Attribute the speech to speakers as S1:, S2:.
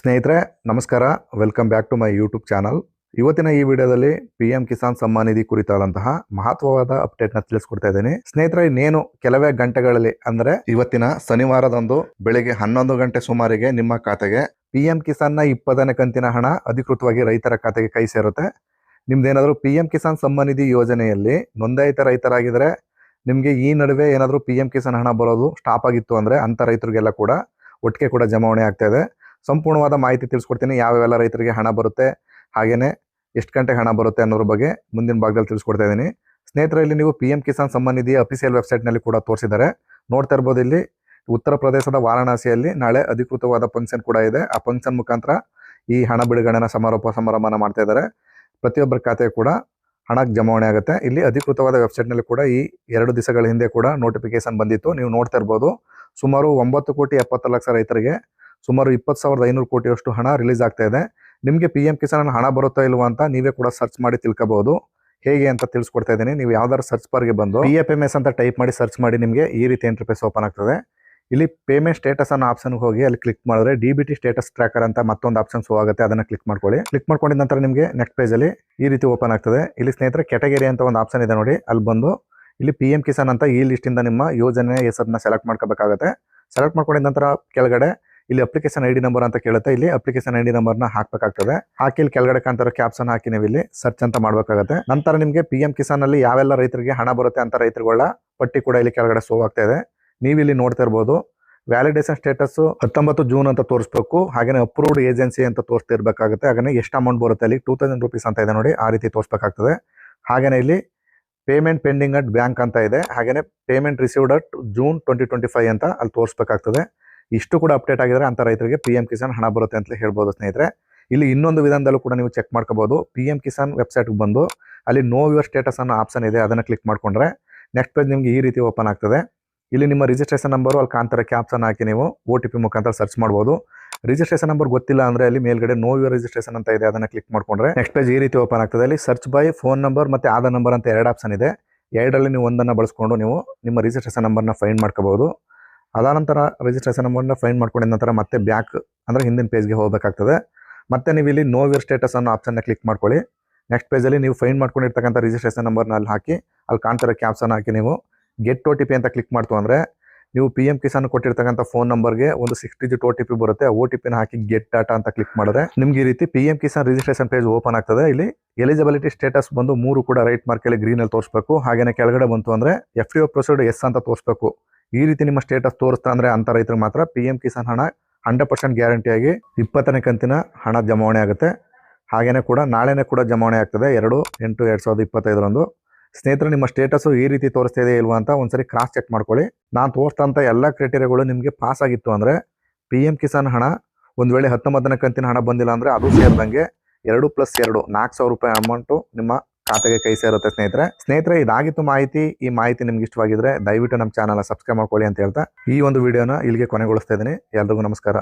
S1: ಸ್ನೇಹಿತರೆ, ನಮಸ್ಕಾರ. Welcome back to my YouTube channel ಇವತ್ತಿನ ಈ ವಿಡಿಯೋದಲ್ಲಿ ಪಿ ಎಂ ಕಿಸಾನ್ ಸಮ್ಮಾನ್ ನಿಧಿ ಕುರಿತಾದಂತಹ ಮಹತ್ವವಾದ ಅಪ್ಡೇಟ್ನ ತಿಳಿಸ್ಕೊಡ್ತಾ ಇದ್ದೀನಿ. ಸ್ನೇಹಿತರೆ, ಇನ್ನೇನು ಕೆಲವೇ ಗಂಟೆಗಳಲ್ಲಿ ಅಂದ್ರೆ ಇವತ್ತಿನ ಶನಿವಾರದಂದು ಬೆಳಿಗ್ಗೆ ಹನ್ನೊಂದು ಗಂಟೆ ಸುಮಾರಿಗೆ ನಿಮ್ಮ ಖಾತೆಗೆ ಪಿ ಎಂ ಕಿಸಾನ್ನ ಇಪ್ಪತ್ತನೇ ಕಂತಿನ ಹಣ ಅಧಿಕೃತವಾಗಿ ರೈತರ ಖಾತೆಗೆ ಕೈ ಸೇರುತ್ತೆ. ನಿಮ್ದೇನಾದ್ರೂ ಪಿ ಎಂ ಕಿಸಾನ್ ಸಮ್ಮಾನ್ ನಿಧಿ ಯೋಜನೆಯಲ್ಲಿ ನೋಂದಾಯಿತ ರೈತರಾಗಿದ್ರೆ ನಿಮಗೆ ಈ ನಡುವೆ ಏನಾದರೂ ಪಿ ಎಂ ಕಿಸಾನ್ ಹಣ ಬರೋದು ಸ್ಟಾಪ್ ಆಗಿತ್ತು ಅಂದ್ರೆ ಅಂತ ರೈತರಿಗೆಲ್ಲ ಕೂಡ ಒಟ್ಟಿಗೆ ಕೂಡ ಜಮಾವಣೆ ಆಗ್ತಾ ಇದೆ. ಸಂಪೂರ್ಣವಾದ ಮಾಹಿತಿ ತಿಳಿಸ್ಕೊಡ್ತೀನಿ. ಯಾವ್ಯಾವೆಲ್ಲ ರೈತರಿಗೆ ಹಣ ಬರುತ್ತೆ, ಹಾಗೇನೆ ಎಷ್ಟು ಗಂಟೆಗೆ ಹಣ ಬರುತ್ತೆ ಅನ್ನೋದ್ರ ಬಗ್ಗೆ ಮುಂದಿನ ಭಾಗದಲ್ಲಿ ತಿಳಿಸ್ಕೊಡ್ತಾ ಇದ್ದೀನಿ. ಸ್ನೇಹಿತರಲ್ಲಿ ನೀವು P M Kisan Samman Nidhi official ವೆಬ್ಸೈಟ್ನಲ್ಲಿ ಕೂಡ ತೋರಿಸಿದ್ದಾರೆ. ನೋಡ್ತಾ ಇರ್ಬೋದು ಇಲ್ಲಿ ಉತ್ತರ ಪ್ರದೇಶದ ವಾರಾಣಸಿಯಲ್ಲಿ ನಾಳೆ ಅಧಿಕೃತವಾದ ಫಂಕ್ಷನ್ ಕೂಡ ಇದೆ. ಆ ಫಂಕ್ಷನ್ ಮುಖಾಂತರ ಈ ಹಣ ಬಿಡುಗಡೆನ ಸಮಾರೋಪ ಸಮಾರಂಭನ ಮಾಡ್ತಾ ಇದ್ದಾರೆ. ಪ್ರತಿಯೊಬ್ಬರ ಖಾತೆ ಕೂಡ ಹಣ ಜಮಾವಣೆ ಆಗುತ್ತೆ. ಇಲ್ಲಿ ಅಧಿಕೃತವಾದ ವೆಬ್ಸೈಟ್ನಲ್ಲಿ ಕೂಡ ಈ ಎರಡು ದಿವಸಗಳ ಹಿಂದೆ ಕೂಡ ನೋಟಿಫಿಕೇಶನ್ ಬಂದಿತ್ತು. ನೀವು ನೋಡ್ತಾ ಇರ್ಬೋದು, ಸುಮಾರು ಒಂಬತ್ತು ಕೋಟಿ ಎಪ್ಪತ್ತು ಲಕ್ಷ ರೈತರಿಗೆ ಸುಮಾರು ಇಪ್ಪತ್ತು ಸಾವಿರದ ಐನೂರು ಕೋಟಿಯಷ್ಟು ಹಣ ರಿಲೀಸ್ ಆಗ್ತಾ ಇದೆ. ನಿಮಗೆ ಪಿ ಎಂ ಕಿಸಾನ್ ಹಣ ಬರುತ್ತಾ ಇಲ್ವಾ ಅಂತ ನೀವೇ ಕೂಡ ಸರ್ಚ್ ಮಾಡಿ ತಿಳ್ಕೋಬಹುದು ಹೇಗೆ ಅಂತ ತಿಳಿಸ್ಕೊಡ್ತಾ ಇದ್ದೀನಿ. ನೀವು ಯಾವ್ದಾದ್ರು ಸರ್ಚ್ ಬಾರ್ಗೆ ಬಂದು ಪಿ ಎಫ್ ಎಂ ಎಸ್ ಅಂತ ಟೈಪ್ ಮಾಡಿ ಸರ್ಚ್ ಮಾಡಿ ನಿಮಗೆ ಈ ರೀತಿ ಎಂಟ್ರಪೇಸ್ ಓಪನ್ ಆಗ್ತದೆ ಇಲ್ಲಿ ಪೇಮೆಂಟ್ ಸ್ಟೇಟಸ್ ಅನ್ನೋ ಆಪ್ಷನ್ ಹೋಗಿ ಅಲ್ಲಿ ಕ್ಲಿಕ್ ಮಾಡಿದ್ರೆ D B T status tracker ಅಂತ ಮತ್ತೊಂದು ಆಪ್ಷನ್ ಶೋ ಆಗುತ್ತೆ. ಅದನ್ನ ಕ್ಲಿಕ್ ಮಾಡ್ಕೊಳ್ಳಿ. ಕ್ಲಿಕ್ ಮಾಡ್ಕೊಂಡಿದ ನಂತರ ನಿಮಗೆ ನೆಕ್ಸ್ಟ್ ಪೇಜ್ ಅಲ್ಲಿ ಈ ರೀತಿ ಓಪನ್ ಆಗ್ತದೆ. ಇಲ್ಲಿ ಸ್ನೇಹಿತರೆ ಕೆಟಗರಿ ಅಂತ ಒಂದು ಆಪ್ಷನ್ ಇದೆ ನೋಡಿ. ಅಲ್ಲಿ ಬಂದು ಇಲ್ಲಿ ಪಿ ಎಂ ಕಿಸಾನ್ ಅಂತ ಈ ಲಿಸ್ಟ್ ಇಂದ ನಿಮ್ಮ ಯೋಜನೆ ಹೆಸರನ್ನ ಸೆಲೆಕ್ಟ್ ಮಾಡ್ಕೋಬೇಕಾಗುತ್ತೆ. ಸೆಲೆಕ್ಟ್ ಮಾಡ್ಕೊಂಡಿದ ನಂತರ ಕೆಳಗಡೆ ಇಲ್ಲಿ ಅಪ್ಲಿಕೇಶನ್ ಐ ಡಿ ನಂಬರ್ ಅಂತ ಕೇಳುತ್ತೆ. ಇಲ್ಲಿ ಅಪ್ಲಿಕೇಶನ್ ಐ ಡಿ ನ ಹಾಕ್ಬೇಕಾಗ್ತದೆ. ಹಾಕಿ ಇಲ್ಲಿ ಕೆಳಗಡೆ ಕಾಣ್ತಿರೋ ಕ್ಯಾಪ್ಸನ್ ಹಾಕಿ ನೀವು ಇಲ್ಲಿ ಸರ್ಚ್ ಅಂತ ಮಾಡ್ಬೇಕಾಗುತ್ತೆ. ನಂತರ ನಿಮಗೆ ಪಿ ಎಂ ಕಿಸಾನ್ ಅಲ್ಲಿ ಯಾವೆಲ್ಲ ರೈತರಿಗೆ ಹಣ ಬರುತ್ತೆ ಅಂತ ರೈತರುಗಳ ಪಟ್ಟಿ ಕೂಡ ಇಲ್ಲಿ ಕೆಳಗಡೆ ಸೋ ಆಗ್ತಾ ಇದೆ. ನೀವು ಇಲ್ಲಿ ನೋಡ್ತಾ ಇರ್ಬೋದು. ವ್ಯಾಲಿಡೇಷನ್ ಸ್ಟೇಟಸ್ ಹತ್ತೊಂಬತ್ತು ಜೂನ್ ಅಂತ ತೋರಿಸ್ಬೇಕು. ಹಾಗೆ ಅಪ್ರೂವ್ಡ್ ಏಜೆನ್ಸಿ ಅಂತ ತೋರಿಸ್ತಾ ಇರಬೇಕಾಗುತ್ತೆ. ಹಾಗೇನೆ ಎಷ್ಟು ಅಮೌಂಟ್ ಬರುತ್ತೆ ಅಲ್ಲಿ? ಟೂ ತೌಸಂಡ್ ರುಪೀಸ್ ಅಂತ ಇದೆ ನೋಡಿ. ಆ ರೀತಿ ತೋರಿಸ್ಬೇಕಾಗ್ತದೆ. ಹಾಗೇನೆ ಇಲ್ಲಿ ಪೇಮೆಂಟ್ ಪೆಂಡಿಂಗ್ ಅಟ್ ಬ್ಯಾಂಕ್ ಅಂತ ಇದೆ. ಹಾಗೇನೆ payment received at June twenty twenty five ಅಂತ ಅಲ್ಲಿ ತೋರಿಸ್ಬೇಕಾಗ್ತದೆ. ಇಷ್ಟು ಕೂಡ ಅಪ್ಡೇಟ್ ಆಗಿದ್ರೆ ಅಂತ ರೈತರಿಗೆ ಪಿ ಎಂ ಕಿಸಾನ್ ಹಣ ಬರುತ್ತೆ ಅಂತ ಹೇಳ್ಬೋದು ಸ್ನೇಹಿತರೆ. ಇಲ್ಲಿ ಇನ್ನೊಂದು ವಿಧಾನದಲ್ಲೂ ಕೂಡ ನೀವು ಚೆಕ್ ಮಾಡ್ಕೋಬಹುದು ಪಿ ಎಂ ಕಿಸಾನ್ ವೆಬ್ಸೈಟ್ಗೆ ಬಂದು ಅಲ್ಲಿ ನೋ ಯುವರ್ ಸ್ಟೇಟಸ್ ಅನ್ನೋ ಆಪ್ಷನ್ ಇದೆ, ಅದನ್ನು ಕ್ಲಿಕ್ ಮಾಡ್ಕೊಂಡ್ರೆ ನೆಕ್ಸ್ಟ್ ಪೇಜ್ ನಿಮಗೆ ಈ ರೀತಿ ಓಪನ್ ಆಗ್ತದೆ. ಇಲ್ಲಿ ನಿಮ್ಮ ರಿಜಿಸ್ಟ್ರೇಷನ್ ನಂಬರು ಅಲ್ಲಿ ಕಾಂತರ ಕ್ಯಾಪ್ಸನ್ ಹಾಕಿ ನೀವು ಒ ಟಿ ಪಿ ಮುಖಾಂತರ ಸರ್ಚ್ ಮಾಡ್ಬೋದು. ರಿಜಿಸ್ಟ್ರೇಷನ್ ನಂಬರ್ ಗೊತ್ತಿಲ್ಲ ಅಂದ್ರೆ ಅಲ್ಲಿ ಮೇಲ್ಗಡೆ ನೋ ಯುವರ್ ರಿಜಿಸ್ಟ್ರೇಷನ್ ಅಂತ ಇದೆ, ಅದನ್ನ ಕ್ಲಿಕ್ ಮಾಡ್ಕೊಂಡ್ರೆ ನೆಕ್ಸ್ಟ್ ಪೇಜ್ ಈ ರೀತಿ ಓಪನ್ ಆಗ್ತದೆ. ಅಲ್ಲಿ ಸರ್ಚ್ ಬೈ ಫೋನ್ ನಂಬರ್ ಮತ್ತೆ ಆಧಾರ್ ನಂಬರ್ ಅಂತ ಎರಡು ಆಪ್ಷನ್ ಇದೆ. ಎರಡರಲ್ಲಿ ನೀವು ಒಂದನ್ನು ಬಳಸ್ಕೊಂಡು ನೀವು ನಿಮ್ಮ ರಿಜಿಸ್ಟ್ರೇಷನ್ ನಂಬರ್ನ ಫೈಂಡ್ ಮಾಡ್ಕೋಬಹುದು ಅದಾದ ನಂತರ ರಿಜಿಸ್ಟ್ರೇಷನ್ ನಂಬರ್ನ ಫೈನ್ ಮಾಡ್ಕೊಂಡಿದ ನಂತರ ಮತ್ತೆ ಬ್ಯಾಕ್ ಅಂದ್ರೆ ಹಿಂದಿನ ಪೇಜ್ಗೆ ಹೋಗಬೇಕಾಗ್ತದೆ. ಮತ್ತೆ ನೀವು ಇಲ್ಲಿ ನೋ ಯುವರ್ ಸ್ಟೇಟಸ್ ಅನ್ನೋ ಆಪ್ಷನ್ನ ಕ್ಲಿಕ್ ಮಾಡ್ಕೊಳ್ಳಿ. ನೆಕ್ಸ್ಟ್ ಪೇಜಲ್ಲಿ ನೀವು ಫೈನ್ ಮಾಡ್ಕೊಂಡಿರ್ತಕ್ಕಂಥ ರಿಜಿಸ್ಟ್ರೇಷನ್ ನಂಬರ್ನ ಅಲ್ಲಿ ಹಾಕಿ, ಅಲ್ಲಿ ಕಾಣ್ತಿರೋ ಕ್ಯಾಪ್ಸನ್ನು ಹಾಕಿ ನೀವು. ಗೆಟ್ ಪಿ ಅಂತ ಕ್ಲಿಕ್ ಮಾಡ್ತು ಅಂದರೆ, ನೀವು ಪಿ ಎಂ ಕಿಸಾನ್ ಕೊಟ್ಟಿರ್ತಕ್ಕಂಥ ಫೋನ್ ನಂಬರ್ಗೆ ಒಂದು ಸಿಕ್ಸ್ ಡಿಜಿಟ್ ಒ ಟಿ ಬರುತ್ತೆ. ಓ ಟಿ ಪಿನ ಹಾಕಿ ಗೆಟ್ ಡಾಟಾ ಅಂತ ಕ್ಲಿಕ್ ಮಾಡಿದ್ರೆ, ನಿಮ್ಗೆ ಈ ರೀತಿ P M Kisan registration page open ಆಗ್ತದೆ. ಇಲ್ಲಿ ಎಲಿಜಿಬಿಲಿಟಿ ಸ್ಟೇಟಸ್ ಬಂದು ಮೂರು ಕೂಡ ರೈಟ್ ಮಾರ್ಕಲ್ಲಿ ಗ್ರೀನ್ ಅಲ್ಲಿ ತೋರಿಸಬೇಕು. ಹಾಗೆಯೇ ಕೆಳಗಡೆ ಬಂತು ಅಂದ್ರೆ F T O proceed S ಅಂತ ತೋರಿಸಬೇಕು. ಈ ರೀತಿ ನಿಮ್ಮ ಸ್ಟೇಟಸ್ ತೋರಿಸ್ತಾ ಅಂದ್ರೆ ಅಂತ ರೈತರು ಮಾತ್ರ ಪಿ ಎಂ ಕಿಸಾನ್ ಹಣ ಹಂಡ್ರೆಡ್ ಪರ್ಸೆಂಟ್ ಗ್ಯಾರಂಟಿಯಾಗಿ ಇಪ್ಪತ್ತನೇ ಕಂತಿನ ಹಣ ಜಮಾವಣೆ ಆಗುತ್ತೆ. ಹಾಗೇನೆ ಕೂಡ ನಾಳೆನೇ ಕೂಡ ಜಮಾವಣೆ ಆಗ್ತದೆ, ಎರಡು ಎಂಟು ಎರಡು ಸಾವಿರದ ಇಪ್ಪತ್ತೈದರಂದು. ಸ್ನೇಹಿತರು, ನಿಮ್ಮ ಸ್ಟೇಟಸ್ ಈ ರೀತಿ ತೋರಿಸ್ತಾ ಇದೆ ಇಲ್ವಾ ಅಂತ ಒಂದ್ಸರಿ ಕ್ರಾಸ್ ಚೆಕ್ ಮಾಡ್ಕೊಳ್ಳಿ. ನಾನು ತೋರಿಸ್ತಂಥ ಎಲ್ಲ ಕ್ರೈಟೀರಿಯಾಗಳು ನಿಮಗೆ ಪಾಸ್ ಆಗಿತ್ತು ಅಂದ್ರೆ ಪಿ ಎಂ ಕಿಸಾನ್ ಹಣ ಒಂದು ವೇಳೆ ಹತ್ತೊಂಬತ್ತನೇ ಕಂತಿನ ಹಣ ಬಂದಿಲ್ಲ ಅಂದ್ರೆ ಅದು ಸೇರಿದಂಗೆ ಎರಡು ಪ್ಲಸ್ ಎರಡು ನಾಲ್ಕು ಸಾವಿರ ರೂಪಾಯಿ ಅಮೌಂಟು ನಿಮ್ಮ ಖಾತೆಗೆ ಕೈ ಸೇರುತ್ತೆ ಸ್ನೇಹಿತರೆ. ಸ್ನೇಹಿತರೆ, ಇದಾಗಿತ್ತು ಮಾಹಿತಿ. ಈ ಮಾಹಿತಿ ನಿಮ್ಗೆ ಇಷ್ಟವಾಗಿದ್ರೆ ದಯವಿಟ್ಟು ನಮ್ಮ ಚಾನಲ್ ಸಬ್ಸ್ಕ್ರೈಬ್ ಮಾಡ್ಕೊಳ್ಳಿ ಅಂತ ಹೇಳ್ತಾ ಈ ಒಂದು ವಿಡಿಯೋನ ಇಲ್ಲಿಗೆ ಕೊನೆಗೊಳಿಸ್ತಾ ಇದ್ದೀನಿ. ಎಲ್ರಿಗೂ ನಮಸ್ಕಾರ.